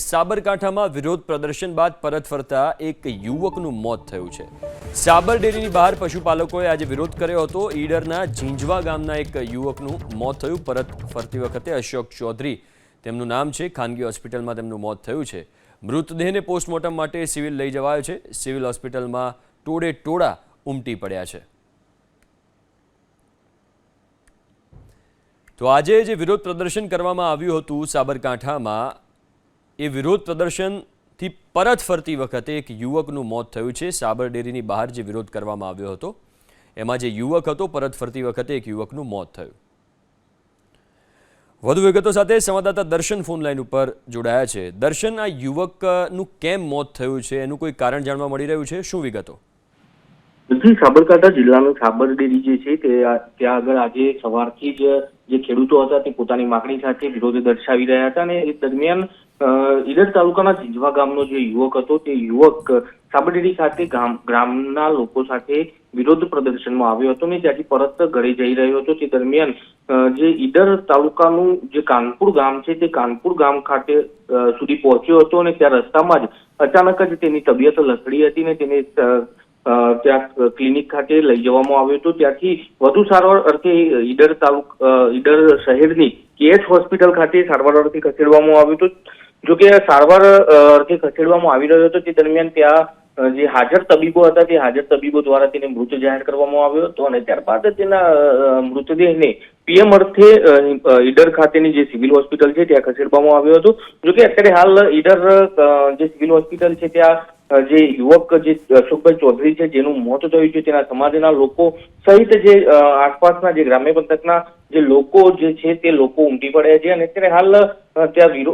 સાબરકાંઠામાં વિરોધ પ્રદર્શન બાદ પરત ફરતા એક યુવકનું મોત થયું છે. સાબર ડેરીની બહાર પશુપાલકોએ આજે વિરોધ કર્યો હતો. ઈડરના ઝીંઝવા ગામના એક યુવકનું મોત થયું. પરત ફરતી વખતે અશોક ચૌધરી તેમનું નામ છે. ખાનગી હોસ્પિટલમાં તેમનું મોત થયું છે. મૃતદેહને પોસ્ટમોર્ટમ માટે સિવિલ લઈ જવાયો છે. સિવિલ હોસ્પિટલમાં ટોળે ટોળા ઉમટી પડ્યા છે. તો આજે જે વિરોધ પ્રદર્શન કરવામાં આવ્યું હતું સાબરકાંઠામાં એ વિરોધ પ્રદર્શનથી પરત ફરતી વખતે એક યુવકનું મોત થયું છે. સાબર ડેરીની બહાર જે વિરોધ કરવામાં આવ્યો હતો, એમાં જે યુવક હતો, પરત ફરતી વખતે એક યુવકનું મોત થયું. વધુ વિગતો સાથે સંવાદદાતા દર્શન ફોન લાઈન ઉપર જોડાયા છે. દર્શન, આ યુવકનું કેમ મોત થયું છે? એનું કોઈ કારણ જાણવા મળી રહ્યું છે? શું વિગતો? જી સાબરકાંઠા જિલ્લાનું સાબર ડેરી જે છે, તે ત્યાં આગળ આજે સવારથી જ જે ખેડૂતો હતા, તે પોતાની માગણી સાથે વિરોધ દર્શાવી રહ્યા હતા અને એ દરમિયાન ઈડર તાલુકાના ઝીંઝવા ગામનો જે યુવક હતો, તે યુવક સાબરડેરી ખાતે ગામ ગ્રામના લોકો સાથે વિરોધ પ્રદર્શનમાં આવ્યો હતો ને ત્યાંથી પરત ઘરે જઈ રહ્યો હતો. તે દરમિયાન જે ઈડર તાલુકાનું જે કાનપુર ગામ છે, તે કાનપુર ગામ ખાતે સુધી પહોંચ્યો હતો અને ત્યાં રસ્તામાં જ અચાનક જ તેની તબિયત લથડી હતી ને તેને ત્યાં ક્લિનિક ખાતે લઈ જવામાં આવ્યો હતો. ત્યાંથી વધુ સારવાર અર્થે ઈડર તાલુક ઈડર શહેરની કેએચ હોસ્પિટલ ખાતે સારવાર અર્થે ખસેડવામાં આવ્યો હતો. જો કે સારવાર અર્થે ખસેડવામાં આવી રહ્યો હતો, તે દરમિયાન ત્યાં જે હાજર તબીબો હતા, તે હાજર તબીબો દ્વારા તેને મૃત જાહેર કરવામાં આવ્યો હતો અને ત્યારબાદ તેના મૃતદેહને પીએમ અર્થે ઈડર ખાતેની જે સિવિલ હોસ્પિટલ છે, ત્યાં ખસેડવામાં આવ્યો હતો. જો કે અત્યારે હાલ ઈડર જે સિવિલ હોસ્પિટલ છે, ત્યાં જે યુવક જે અશોકભાઈ ચૌધરી છે, જેનું મોત થયું છે, તેના સમાજના લોકો સહિત જે આસપાસના જે ગ્રામ્ય પંથકના જે લોકો જે છે તે લોકો ઉમટી પડ્યા છે અને અત્યારે હાલ ત્યાં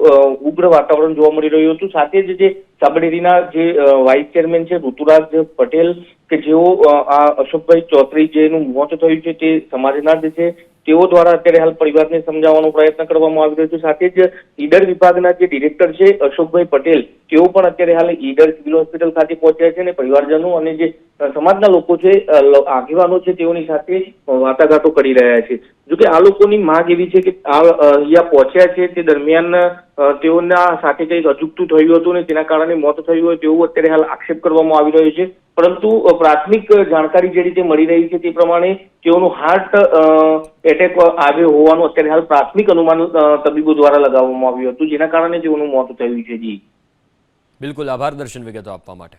ઉગ્ર વાતાવરણ જોવા મળી રહ્યું હતું. સાથે જ જે સાબરડેરીના જે વાઇસ ચેરમેન છે ઋતુરાજ પટેલ કે જેઓ આ અશોકભાઈ ચૌધરી જેનું મોત થયું છે તે સમાજના જ છે. તેઓ દ્વારા અત્યારે હાલ પરિવારને સમજાવવાનો પ્રયત્ન કરવામાં આવી રહ્યો છે. સાથે જ ઈડર વિભાગના જે ડિરેક્ટર છે અશોકભાઈ પટેલ, તેઓ પણ અત્યારે હાલ ઈડર સિવિલ હોસ્પિટલ ખાતે પહોંચ્યા છે અને પરિવારજનો અને જે સમાજના લોકો છે આગેવાનો છે તેઓની સાથે વાટાઘાટો કરી રહ્યા છે. જોકે આ લોકોની માંગ એવી છે કે આ અહીંયા પહોંચ્યા છે તે દરમિયાન તેઓના સાથે કંઈક અજુગતું થયું હતું ને તેના કારણે મોત થયું હોય તેવું અત્યારે હાલ આક્ષેપ કરવામાં આવી રહ્યો છે. પરંતુ પ્રાથમિક જાણકારી જે રીતે મળી રહી છે તે પ્રમાણે તેઓનું હાર્ટ એટેક આવ્યો હોવાનું અત્યારે હાલ પ્રાથમિક અનુમાન તબીબો દ્વારા લગાવવામાં આવ્યું હતું, જેના કારણે તેઓનું મોત થયું છે જી. બિલકુલ આભાર દર્શન વિગતો આપવા માટે.